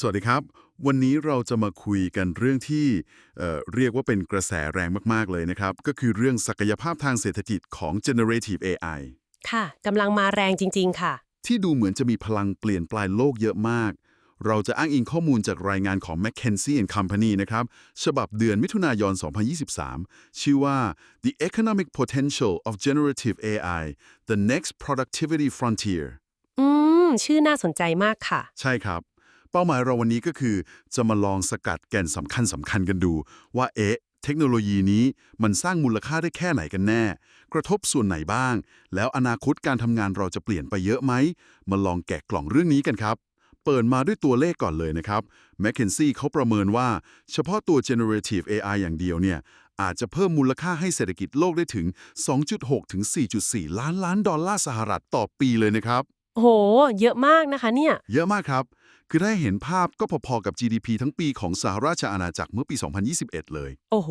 สวัสดีครับ วันนี้เราจะมาคุยกันเรื่องที่เอ่อเรียกว่าเป็นกระแสแรงมากๆเลยนะครับ ก็คือเรื่องศักยภาพทางเศรษฐกิจของ generative AI ค่ะกำลังมาแรงจริง ๆ ค่ะ ที่ดูเหมือนจะมีพลังเปลี่ยนปลายโลกเยอะมาก เราจะอ้างอิงข้อมูลจากรายงานของ McKinsey and Company นะครับ ฉบับเดือนมิถุนายน 2023 ชื่อว่า The Economic Potential of Generative AI The Next Productivity Frontier อืม ชื่อน่าสนใจมากค่ะ ใช่ครับ เป้าหมายเราวันนี้ก็คือ จะมาลองสกัดแก่นสำคัญสำคัญกันดู ว่าเอ๊ะ เทคโนโลยีนี้มันสร้างมูลค่าได้แค่ไหนกันแน่ กระทบส่วนไหนบ้าง แล้วอนาคตการทำงานเราจะเปลี่ยนไปเยอะไหม มาลองแกะกล่องเรื่องนี้กันครับเปิดมาด้วยตัวเลขก่อนเลยนะครับ McKinsey เขาประเมินว่า เฉพาะตัว generative AI อย่างเดียวเนี่ย อาจจะเพิ่มมูลค่าให้เศรษฐกิจโลกได้ถึง 2.6 ถึง 4.4 ล้านล้านดอลลาร์สหรัฐต่อปีเลยนะครับ โห เยอะมากนะคะเนี่ย เยอะมากครับ คือถ้าให้เห็นภาพก็พอๆกับ GDP ทั้งปีของสหราชอาณาจักรเมื่อปี 2021 เลย โอ้โห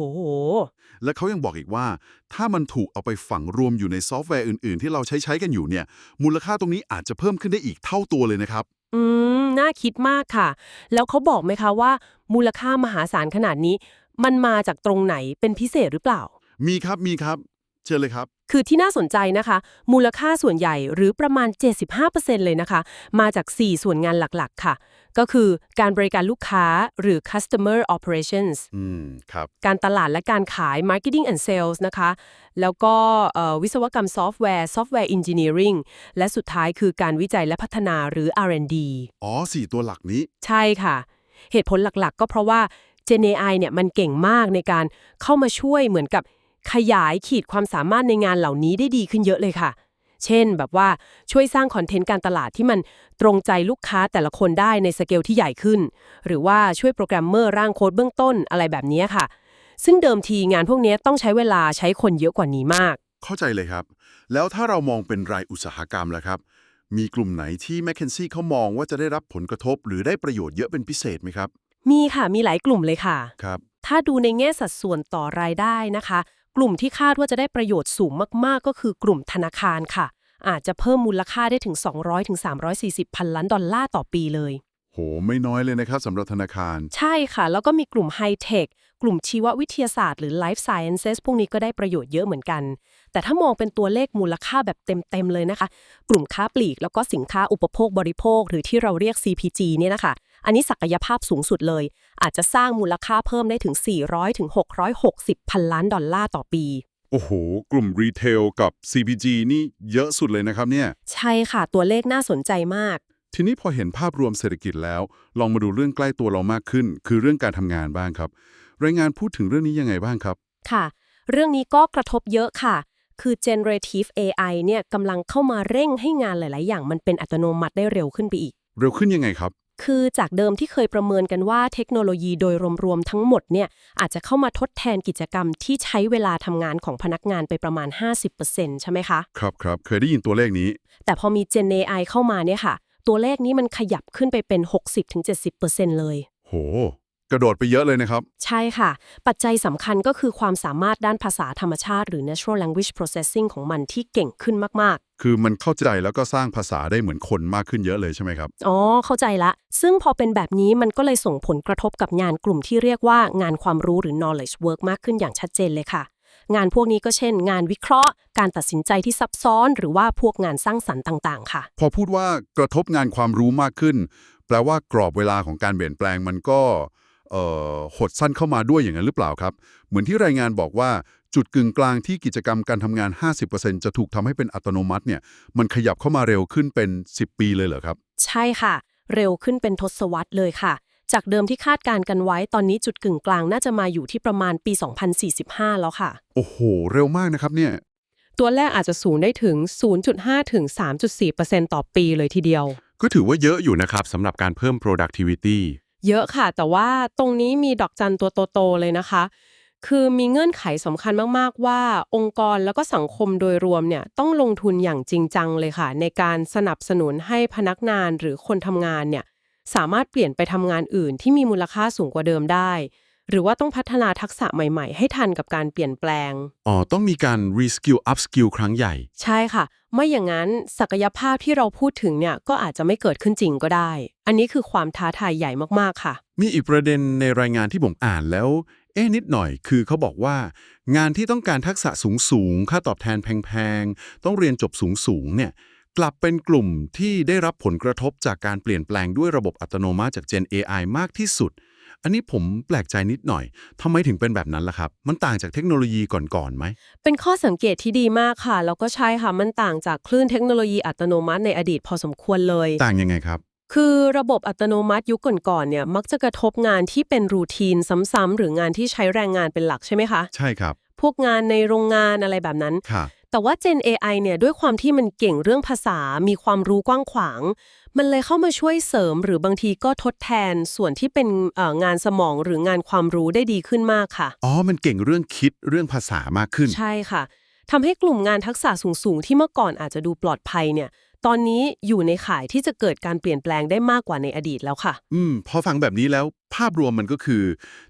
และเขายังบอกอีกว่า ถ้ามันถูกเอาไปฝังรวมอยู่ในซอฟต์แวร์อื่นๆ ที่เราใช้ใช้กันอยู่เนี่ย มูลค่าตรงนี้อาจจะเพิ่มขึ้นได้อีกเท่าตัวเลยนะครับ อืม น่าคิดมากค่ะ แล้วเขาบอกไหมคะว่า มูลค่ามหาศาลขนาดนี้ มันมาจากตรงไหนเป็นพิเศษหรือเปล่า มีครับมีครับ เชิญเลยครับ คือที่น่าสนใจนะคะ มูลค่าส่วนใหญ่หรือประมาณ 75%เลยนะคะ มาจาก 4 ส่วนงานหลัก ๆ ค่ะ ก็คือการบริการลูกค้าหรือ customer operations อืม ครับ การตลาดและการขาย marketing and sales นะคะ แล้วก็เอ่อวิศวกรรมซอฟต์แวร์ software engineering และสุดท้ายคือการวิจัยและพัฒนาหรือ R&D อ๋อสี่ตัวหลักนี้ ใช่ค่ะ เหตุผลหลักๆ ก็เพราะว่า Gen AI เนี่ยมันเก่งมากในการเข้ามาช่วยเหมือนกับ ขยายขีดความสามารถในงานเหล่านี้ได้ดีขึ้นเยอะเลยค่ะ เช่นแบบว่าช่วยสร้างคอนเทนต์การตลาดที่มันตรงใจลูกค้าแต่ละคนได้ในสเกลที่ใหญ่ขึ้น หรือว่าช่วยโปรแกรมเมอร์ร่างโค้ดเบื้องต้นอะไรแบบนี้ค่ะ ซึ่งเดิมทีงานพวกนี้ต้องใช้เวลาใช้คนเยอะกว่านี้มาก เข้าใจเลยครับ แล้วถ้าเรามองเป็นรายอุตสาหกรรมล่ะครับ มีกลุ่มไหนที่ McKinsey เขามองว่าจะได้รับผลกระทบ หรือได้ประโยชน์เยอะเป็นพิเศษไหมครับมีค่ะมีหลายกลุ่มเลยค่ะครับถ้าดูในแง่สัดส่วนต่อรายได้นะคะ กลุ่มที่คาดว่าจะได้ประโยชน์สูงมากๆ ก็คือกลุ่มธนาคารค่ะ อาจจะเพิ่มมูลค่าได้ถึง 200ถึง340พันล้านดอลลาร์ต่อปีเลย โห ไม่น้อยเลยนะครับสำหรับธนาคาร ใช่ค่ะ แล้วก็มีกลุ่มไฮเทคกลุ่มชีววิทยาศาสตร์หรือ Life Sciences พวกนี้ก็ได้ประโยชน์เยอะเหมือนกัน แต่ถ้ามองเป็นตัวเลขมูลค่าแบบเต็ม ๆ เลยนะคะ กลุ่มค้าปลีกแล้วก็สินค้าอุปโภคบริโภค หรือที่เราเรียก CPG เนี่ยนะคะ อันนี้ศักยภาพสูงสุดเลย อาจจะสร้างมูลค่าเพิ่มได้ถึง 400ถึง660 พันล้านดอลลาร์ต่อปี โอ้โห กลุ่มรีเทลกับ CPG นี่เยอะสุดเลยนะครับเนี่ย ใช่ค่ะ ตัวเลขน่าสนใจมาก ทีนี้พอเห็นภาพรวมเศรษฐกิจแล้ว ลองมาดูเรื่องใกล้ตัวเรามากขึ้น คือเรื่องการทำงานบ้างครับ รายงานพูดถึงเรื่องนี้ยังไงบ้างครับ ค่ะ เรื่องนี้ก็กระทบเยอะค่ะคือ generative AI เนี่ยกำลังเข้ามาเร่งให้งานหลาย ๆ อย่างมันเป็นอัตโนมัติได้เร็วขึ้นไปอีก เร็วขึ้นยังไงครับ คือจากเดิมที่เคยประเมินกันว่าเทคโนโลยีโดยรวมๆทั้งหมดเนี่ยอาจจะเข้ามาทดแทนกิจกรรมที่ใช้เวลาทำงานของพนักงานไปประมาณ 50%ใช่ไหมคะ ครับครับเคยได้ยินตัวเลขนี้ แต่พอมี Gen AI เข้ามาเนี่ยค่ะ ตัวเลขนี้มันขยับขึ้นไปเป็น 60-70%เลย โห กระโดดไปเยอะเลยนะครับ ใช่ค่ะ ปัจจัยสำคัญก็คือความสามารถด้านภาษาธรรมชาติ หรือ natural language processing ของมันที่เก่งขึ้นมากคือมันเข้าใจแล้วก็สร้างภาษาได้เหมือนคนมากขึ้นเยอะเลยใช่ไหมครับๆอ๋อ เข้าใจละ ซึ่งพอเป็นแบบนี้มันก็เลยส่งผลกระทบกับงานกลุ่มที่เรียกว่างานความรู้หรือ knowledge work มากขึ้นอย่างชัดเจนเลยค่ะ งานพวกนี้ก็เช่น งานวิเคราะห์ การตัดสินใจที่ซับซ้อน หรือว่าพวกงานสร้างสรรค์ต่าง ๆ ค่ะ พอพูดว่ากระทบงานความรู้มากขึ้น แปลว่ากรอบเวลาของการเปลี่ยนแปลงมันก็เอ่อ หดสั้นเข้ามาด้วยอย่างนั้นหรือเปล่าครับ เหมือนที่รายงานบอกว่าจุดกึ่งกลางที่กิจกรรมการทำงาน 50%จะถูกทำให้เป็นอัตโนมัติเนี่ยมันขยับเข้ามาเร็วขึ้นเป็น 10 ปีเลยเหรอครับ ใช่ค่ะ เร็วขึ้นเป็นทศวรรษเลยค่ะ จากเดิมที่คาดการณ์กันไว้ตอนนี้จุดกึ่งกลางน่าจะมาอยู่ที่ประมาณปี 2045 แล้วค่ะ โอ้โห เร็วมากนะครับเนี่ยตัวแรกอาจจะสูงได้ถึง 0.5 ถึง 3.4%ต่อปีเลยทีเดียว ก็ถือว่าเยอะอยู่นะครับสำหรับการเพิ่ม productivity เยอะค่ะ แต่ว่าตรงนี้มีดอกจันตัวโตๆเลยนะคะ คือมีเงื่อนไขสำคัญมากๆว่า องค์กรแล้วก็สังคมโดยรวมเนี่ยต้องลงทุนอย่างจริงจังเลยค่ะ ในการสนับสนุนให้พนักงานหรือคนทำงานเนี่ยสามารถเปลี่ยนไปทำงานอื่นที่มีมูลค่าสูงกว่าเดิมได้ หรือว่าต้องพัฒนาทักษะใหม่ๆ ให้ทันกับการเปลี่ยนแปลง อ๋อ ต้องมีการ reskill upskill ครั้งใหญ่ ใช่ค่ะ ไม่อย่างนั้นศักยภาพที่เราพูดถึงเนี่ยก็อาจจะไม่เกิดขึ้นจริงก็ได้ อันนี้คือความท้าทายใหญ่มากๆค่ะ มีอีกประเด็นในรายงานที่ผมอ่านแล้ว เอ๊ะนิดหน่อย คือเขาบอกว่า งานที่ต้องการทักษะสูงสูงๆค่าตอบแทนแพงๆ ต้องเรียนจบสูงสูงๆเนี่ย กลับเป็นกลุ่มที่ได้รับผลกระทบจากการเปลี่ยนแปลงด้วยระบบอัตโนมัติจาก Gen AI มากที่สุด อันนี้ผมแปลกใจนิดหน่อยทำไมถึงเป็นแบบนั้นล่ะครับ มันต่างจากเทคโนโลยีก่อนๆไหม เป็นข้อสังเกตที่ดีมากค่ะ แล้วก็ใช่ค่ะ มันต่างจากคลื่นเทคโนโลยีอัตโนมัติในอดีตพอสมควรเลย ต่างยังไงครับ คือระบบอัตโนมัติยุคก่อนๆเนี่ย มักจะกระทบงานที่เป็นรูทีนซ้ำๆหรืองานที่ใช้แรงงานเป็นหลักใช่ไหมคะ ใช่ครับ พวกงานในโรงงานอะไรแบบนั้น ค่ะ แต่ว่า Gen AI เนี่ยด้วยความที่มันเก่งเรื่องภาษา มีความรู้กว้างขวาง มันเลยเข้ามาช่วยเสริมหรือบางทีก็ทดแทนส่วนที่เป็นเอ่องานสมองหรืองานความรู้ได้ดีขึ้นมากค่ะ อ๋อ มันเก่งเรื่องคิดเรื่องภาษามากขึ้น ใช่ค่ะทำให้กลุ่มงานทักษะสูง ๆ ที่เมื่อก่อนอาจจะดูปลอดภัยเนี่ย ตอนนี้อยู่ในข่ายที่จะเกิดการเปลี่ยนแปลงได้มากกว่าในอดีตแล้วค่ะ อืม พอฟังแบบนี้แล้วภาพรวมมันก็คือ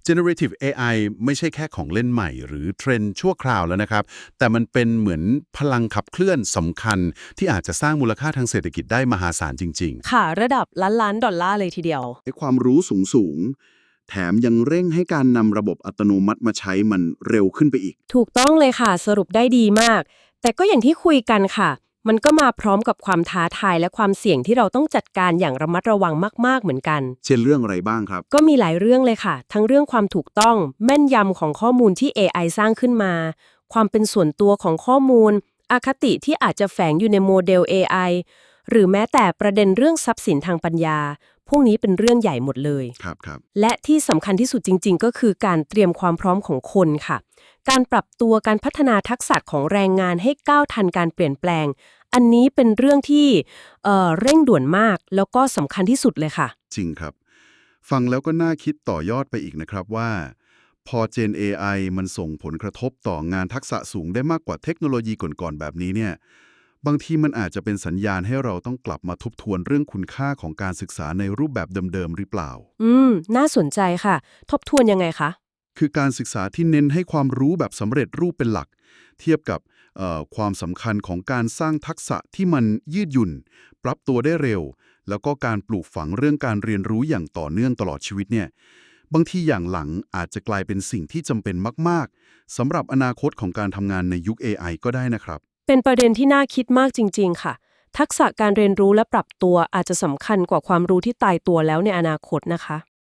generative AI ไม่ใช่แค่ของเล่นใหม่ หรือเทรนด์ชั่วคราวแล้วนะครับ แต่มันเป็นเหมือนพลังขับเคลื่อนสำคัญ ที่อาจจะสร้างมูลค่าทางเศรษฐกิจได้มหาศาลจริงค่ะ ระดับล้านล้านๆดอลลาร์เลยทีเดียวให้ความรู้สูงสูงๆแถมยังเร่งให้การนำระบบอัตโนมัติมาใช้มันเร็วขึ้นไปอีก ถูกต้องเลยค่ะ สรุปได้ดีมาก แต่ก็อย่างที่คุยกันค่ะ มันก็มาพร้อมกับความท้าทายและความเสี่ยงที่เราต้องจัดการอย่างระมัดระวังมาก ๆ เหมือนกัน เช่นเรื่องอะไรบ้างครับ ก็มีหลายเรื่องเลยค่ะ ทั้งเรื่องความถูกต้องแม่นยำของข้อมูลที่ AI สร้างขึ้นมา ความเป็นส่วนตัวของข้อมูล อคติที่อาจจะแฝงอยู่ในโมเดล AI หรือแม้แต่ประเด็นเรื่องทรัพย์สินทางปัญญา พวกนี้เป็นเรื่องใหญ่หมดเลย ครับครับและที่สำคัญที่สุดจริง ๆ ก็คือการเตรียมความพร้อมของคนค่ะ การปรับตัวการพัฒนาทักษะของแรงงานให้ก้าวทันการเปลี่ยนแปลง อันนี้เป็นเรื่องที่เอ่อเร่งด่วนมาก แล้วก็สำคัญที่สุดเลยค่ะ จริงครับ ฟังแล้วก็น่าคิดต่อยอดไปอีกนะครับว่า พอ Gen AI มันส่งผลกระทบต่องานทักษะสูงได้มากกว่าเทคโนโลยีก่อนๆแบบนี้เนี่ยบางทีมันอาจจะเป็นสัญญาณให้เราต้องกลับมาทบทวนเรื่องคุณค่าของการศึกษาในรูปแบบเดิมๆหรือเปล่า อืม น่าสนใจค่ะ ทบทวนยังไงคะ คือการศึกษาที่เน้นให้ความรู้แบบสำเร็จรูปเป็นหลัก เทียบกับความสำคัญของการสร้างทักษะที่มันยืดหยุ่น ปรับตัวได้เร็ว แล้วก็การปลูกฝังเรื่องการเรียนรู้อย่างต่อเนื่องตลอดชีวิตเนี่ยบางทีอย่างหลังอาจจะกลายเป็นสิ่งที่จำเป็นมาก ๆสำหรับอนาคตของการทำงานในยุค AI ก็ได้นะครับ เป็นประเด็นที่น่าคิดมากจริง ๆ ค่ะ ทักษะการเรียนรู้และปรับตัวอาจจะสำคัญกว่าความรู้ที่ตายตัวแล้วในอนาคตนะคะ